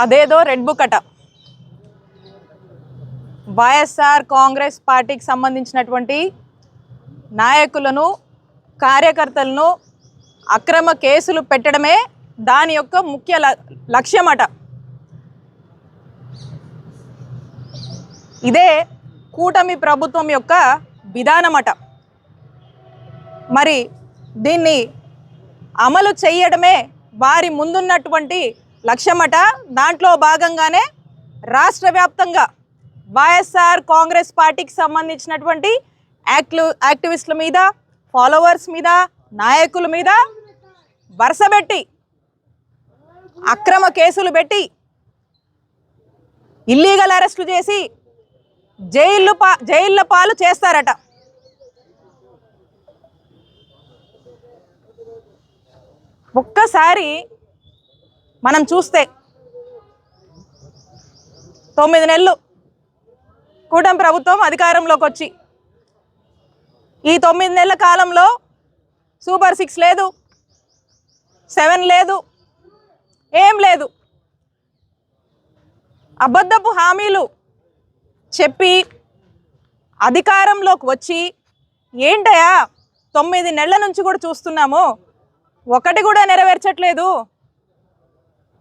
అదేదో red book అట. వైఎస్ఆర్ కాంగ్రెస్ పార్టీకి సంబంధించినటువంటి నాయకులను కార్యకర్తలను అక్రమ కేసులు పెట్టడమే దాని యొక్క ముఖ్య ల- లక్ష్యమట. ఇదే కూటమి ప్రభుత్వం యొక్క విధానమట. మరి దీన్ని అమలు చేయడమే వారి ముందున్నటువంటి లక్ష్యమట. దాంట్లో భాగంగానే రాష్ట్ర వ్యాప్తంగా వైఎస్ఆర్ కాంగ్రెస్ పార్టీకి సంబంధించినటువంటి యాక్టివ్ యాక్టివిస్టుల మీద ఫాలోవర్స్ మీద నాయకుల మీద వరుసబెట్టి అక్రమ కేసులు పెట్టి ఇల్లీగల్ అరెస్టులు చేసి జైళ్ళు పా జైళ్ళ పాలు చేస్తారట. ఒక్కసారి మనం చూస్తే తొమ్మిది నెలలు కూటమి ప్రభుత్వం అధికారంలోకి వచ్చి. ఈ తొమ్మిది నెలల కాలంలో సూపర్ సిక్స్ లేదు సెవెన్ లేదు ఏం లేదు. అబద్ధపు హామీలు చెప్పి అధికారంలోకి వచ్చి ఏంటయా తొమ్మిది నెలల నుంచి కూడా చూస్తున్నాము? ఒకటి కూడా నెరవేర్చట్లేదు.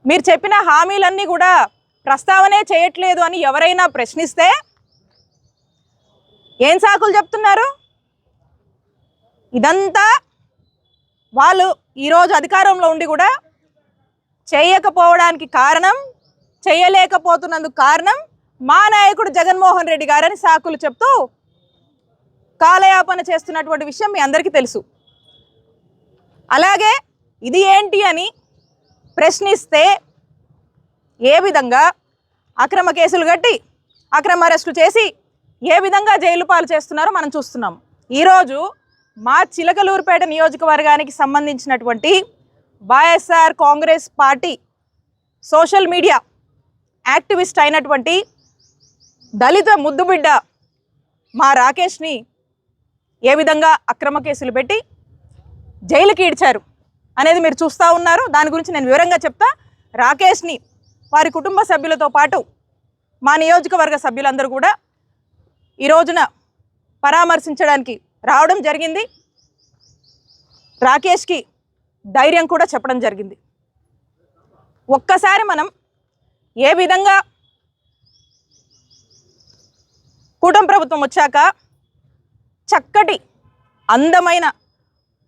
మీరు చెప్పిన హామీలన్నీ కూడా ప్రస్తావనే చేయట్లేదు అని ఎవరైనా ప్రశ్నిస్తే ఏం సాకులు చెప్తున్నారు? ఇదంతా వాళ్ళు ఈరోజు అధికారంలో ఉండి కూడా చేయకపోవడానికి కారణం చేయలేకపోతున్నందుకు కారణం మా నాయకుడు జగన్మోహన్ రెడ్డి గారని సాకులు చెప్తూ కాలయాపన చేస్తున్నటువంటి విషయం మీ అందరికీ తెలుసు. అలాగే ఇది ఏంటి అని ప్రశ్నిస్తే ఏ విధంగా అక్రమ కేసులు కట్టి అక్రమ అరెస్టులు చేసి ఏ విధంగా జైలు పాలు చేస్తున్నారో మనం చూస్తున్నాం. ఈరోజు మా చిలకలూరుపేట నియోజకవర్గానికి సంబంధించినటువంటి YSR Congress party social media activist అయినటువంటి దళిత ముద్దుబిడ్డ మా రాకేష్ని ఏ విధంగా అక్రమ కేసులు పెట్టి జైలుకి ఈడ్చారు అనేది మీరు చూస్తూ ఉన్నారు. దాని గురించి నేను వివరంగా చెప్తా. రాకేష్ని వారి కుటుంబ సభ్యులతో పాటు మా నియోజకవర్గ సభ్యులందరూ కూడా ఈ రోజున పరామర్శించడానికి రావడం జరిగింది. రాకేష్కి ధైర్యం కూడా చెప్పడం జరిగింది. ఒక్కసారి మనం ఏ విధంగా కూటమి ప్రభుత్వం వచ్చాక చక్కటి అందమైన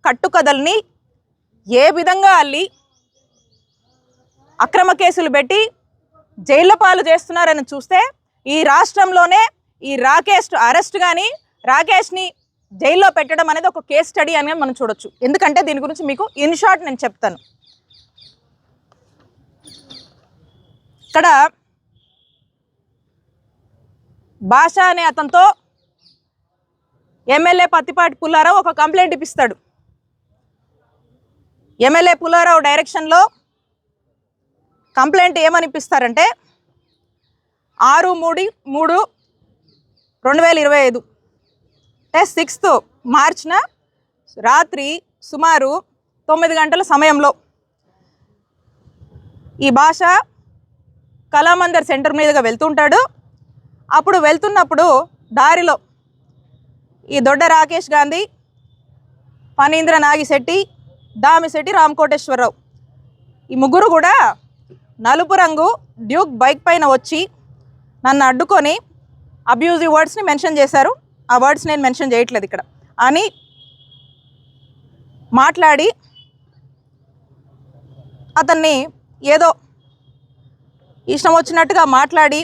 కట్టుకథల్ని ఏ విధంగా అల్లి అక్రమ కేసులు పెట్టి జైళ్ళ పాలు చేస్తున్నారని చూస్తే ఈ రాష్ట్రంలోనే ఈ రాకేష్ అరెస్ట్ కానీ రాకేష్ని జైల్లో పెట్టడం అనేది ఒక కేస్ స్టడీ అని మనం చూడొచ్చు. ఎందుకంటే దీని గురించి మీకు ఇన్ షార్ట్ నేను చెప్తాను. ఇక్కడ భాష అనే అతనితో ఎమ్మెల్యే పత్తిపాటి పుల్లారావు ఒక కంప్లైంట్ ఇప్పిస్తాడు. ఎమ్మెల్యే పుల్లారావు డైరెక్షన్లో కంప్లైంట్ ఏమనిపిస్తారంటే ఆరు మూడు మూడు రెండు వేల ఇరవై ఐదు. అంటే సిక్స్త్ మార్చిన రాత్రి సుమారు తొమ్మిది గంటల సమయంలో ఈ భాష కళామందర్ సెంటర్ మీదుగా వెళ్తుంటాడు. అప్పుడు వెళ్తున్నప్పుడు దారిలో ఈ దొడ్డ రాకేష్ గాంధీ ఫణీంద్ర నాగిశెట్టి దామిశెట్టి రామకోటేశ్వరరావు. ఈ ముగ్గురు కూడా నలుపు రంగు డ్యూక్ బైక్ పైన వచ్చి నన్ను అడ్డుకొని అబ్యూజివ్ వర్డ్స్ని మెన్షన్ చేశారు. ఆ వర్డ్స్ నేను మెన్షన్ చేయట్లేదు ఇక్కడ. అని మాట్లాడి అతన్ని ఏదో ఇష్టం వచ్చినట్టుగా మాట్లాడి